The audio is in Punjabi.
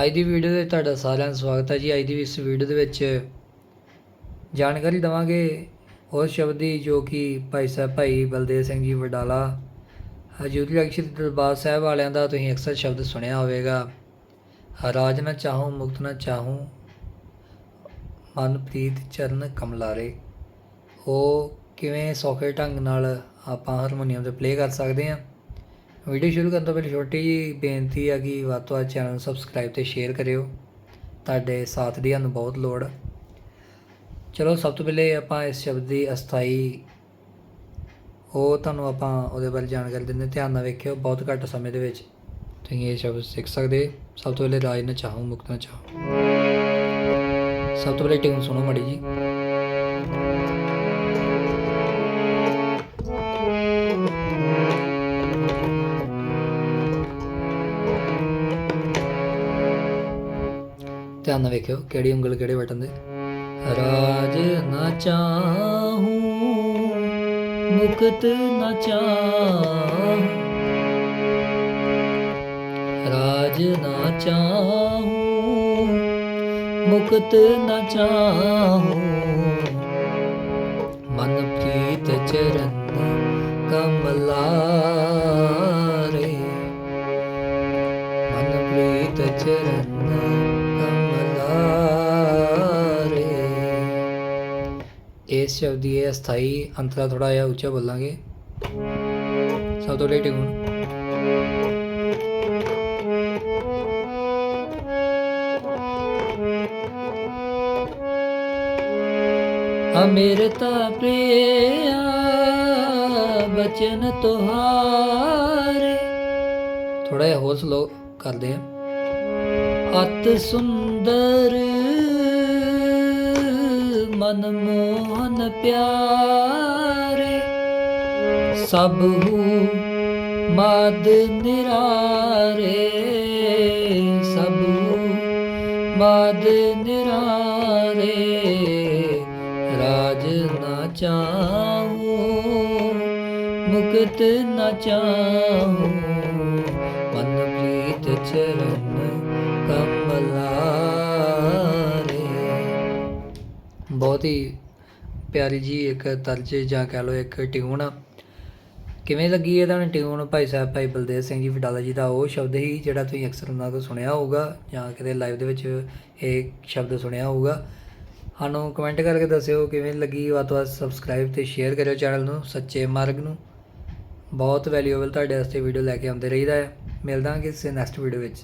ਅੱਜ ਦੀ ਵੀਡੀਓ ਦੇ ਤੁਹਾਡਾ ਸਾਰਿਆਂ ਦਾ ਸਵਾਗਤ ਹੈ ਜੀ। ਅੱਜ ਦੀ ਇਸ ਵੀਡੀਓ ਦੇ ਵਿੱਚ ਜਾਣਕਾਰੀ ਦਵਾਂਗੇ ਉਸ ਸ਼ਬਦ ਦੀ ਜੋ ਕਿ ਭਾਈ ਸਾਹਿਬ ਭਾਈ ਬਲਦੇਵ ਸਿੰਘ ਜੀ ਵਡਾਲਾ, ਹਜੂਰੀ ਅਕਸ਼ਰ ਦਰਬਾਰ ਸਾਹਿਬ ਵਾਲਿਆਂ ਦਾ ਤੁਸੀਂ ਅਕਸਰ ਸ਼ਬਦ ਸੁਣਿਆ ਹੋਵੇਗਾ। ਰਾਜ ਨਾ ਚਾਹੂੰ, ਮੁਕਤ ਨਾ ਚਾਹੂੰ, ਮਨਪ੍ਰੀਤ ਚਰਨ ਕਮਲਾਰੇ। ਉਹ ਕਿਵੇਂ ਸੌਖੇ ਢੰਗ ਨਾਲ ਆਪਾਂ ਹਾਰਮੋਨੀਅਮ ਤੇ ਪਲੇ ਕਰ ਸਕਦੇ ਹਾਂ। ਵੀਡੀਓ ਸ਼ੁਰੂ ਕਰਨ ਤੋਂ ਪਹਿਲਾਂ ਛੋਟੀ ਜੀ ਬੇਨਤੀ ਆ ਕਿ ਵੱਧ ਤੋਂ ਵੱਧ ਚੈਨਲ ਨੂੰ ਸਬਸਕ੍ਰਾਈਬ ਤੇ ਸ਼ੇਅਰ ਕਰਿਓ। ਤੁਹਾਡੇ ਸਾਥ ਦੀ ਸਾਨੂੰ ਬਹੁਤ ਲੋੜ ਚਲੋ, ਸਭ ਤੋਂ ਪਹਿਲੇ ਆਪਾਂ ਇਸ ਸ਼ਬਦ ਦੀ ਅਸਥਾਈ, ਉਹ ਤੁਹਾਨੂੰ ਆਪਾਂ ਉਹਦੇ ਬਾਰੇ ਜਾਣਕਾਰੀ ਦਿੰਦੇ ਧਿਆਨ ਨਾਲ ਵੇਖਿਓ, ਬਹੁਤ ਘੱਟ ਸਮੇਂ ਦੇ ਵਿੱਚ ਤੁਸੀਂ ਇਹ ਸ਼ਬਦ ਸਿੱਖ ਸਕਦੇ ਸਭ ਤੋਂ ਪਹਿਲੇ ਰਾਜ ਨਾ ਚਾਹੋ, ਮੁਕਤ ਨਾ ਚਾਹੋ। ਸਭ ਤੋਂ ਪਹਿਲੇ ਟਿਊਨ ਸੁਣੋ ਮੜੀ ਜੀ ਧਿਆਨ ਨਾਲ ਵੇਖਿਓ ਕਿਹੜੀ ਉਂਗਲ ਕਿਹੜੇ ਬਟਨ ਦੇ ਰਾਜ ਨਾ ਚਾਹੂੰ ਮੁਕਤ ਨਾ ਚਾਹੂੰ ਰਾਜ ਨਾ ਚਾਹੂੰ ਮੁਕਤ ਨਾ ਚਾਹੂੰ ਮਨ ਪ੍ਰੀਤ ਚਰਨ ਕਮਲਾਰੇ ਮਨ ਪ੍ਰੀਤ ਚਰਨ ਇਸ ਸ਼ਬਦ ਦੀ ਇਹ ਅਸਥਾਈ ਅੰਤਰਾ ਥੋੜਾ ਜਿਹਾ ਉੱਚਾ ਬੋਲਾਂਗੇ। ਸਭ ਤੋਂ ਲੇਟ ਗੁਣ ਅਮਰਤਾ ਪ੍ਰਿਆ, ਬਚਨ ਤੁਹਾਰੇ। ਥੋੜਾ ਜਿਹਾ ਹੋਰ ਸਲੋ ਕਰਦੇ ਆ ਅਤ ਸੁੰਦਰ ਮਨ ਮੋਹਨ ਪਿਆਰੇ, ਸਭੂ ਮਦ ਨਿਰਾਰੇ, ਸਭੂ ਮਦ ਨਿਰਾਰੇ, ਰਾਜ ਨਾ ਚਾਹੂੰ, ਮੁਕਤ ਨਾ ਚਾਹੂੰ, ਮਨ ਪ੍ਰੀਤ ਚਰਨ ਬਹੁਤ ਹੀ ਪਿਆਰੀ ਜੀ ਇੱਕ ਤਰਜ ਜਾਂ ਕਹਿ ਲਓ ਇੱਕ ਟਿਊਨ। ਆ ਕਿਵੇਂ ਲੱਗੀ ਇਹ ਤੁਹਾਨੂੰ ਟਿਊਨ ਭਾਈ ਸਾਹਿਬ, ਭਾਈ ਬਲਦੇਵ ਸਿੰਘ ਜੀ ਵਡਾਲਾ ਜੀ ਦਾ? ਉਹ ਸ਼ਬਦ ਹੀ ਜਿਹੜਾ ਤੁਸੀਂ ਅਕਸਰ ਉਹਨਾਂ ਤੋਂ ਸੁਣਿਆ ਹੋਊਗਾ ਜਾਂ ਕਿਤੇ ਲਾਈਵ ਦੇ ਵਿੱਚ ਇਹ ਸ਼ਬਦ ਸੁਣਿਆ ਹੋਊਗਾ। ਸਾਨੂੰ ਕਮੈਂਟ ਕਰਕੇ ਦੱਸਿਓ ਕਿਵੇਂ ਲੱਗੀ, ਵੱਧ ਤੋਂ ਵੱਧ ਸਬਸਕ੍ਰਾਈਬ ਤੇ ਸ਼ੇਅਰ ਕਰਿਓ ਚੈਨਲ ਨੂੰ, ਸੱਚੇ ਮਾਰਗ ਨੂੰ। ਬਹੁਤ ਵੈਲਿਊਏਬਲ ਤੁਹਾਡੇ ਵਾਸਤੇ ਵੀਡੀਓ ਲੈ ਕੇ ਆਉਂਦੇ ਰਹੀਦਾ ਹੈ। ਮਿਲਦਾਂਗੇ ਕਿਸੇ ਨੈਕਸਟ ਵੀਡੀਓ ਵਿੱਚ।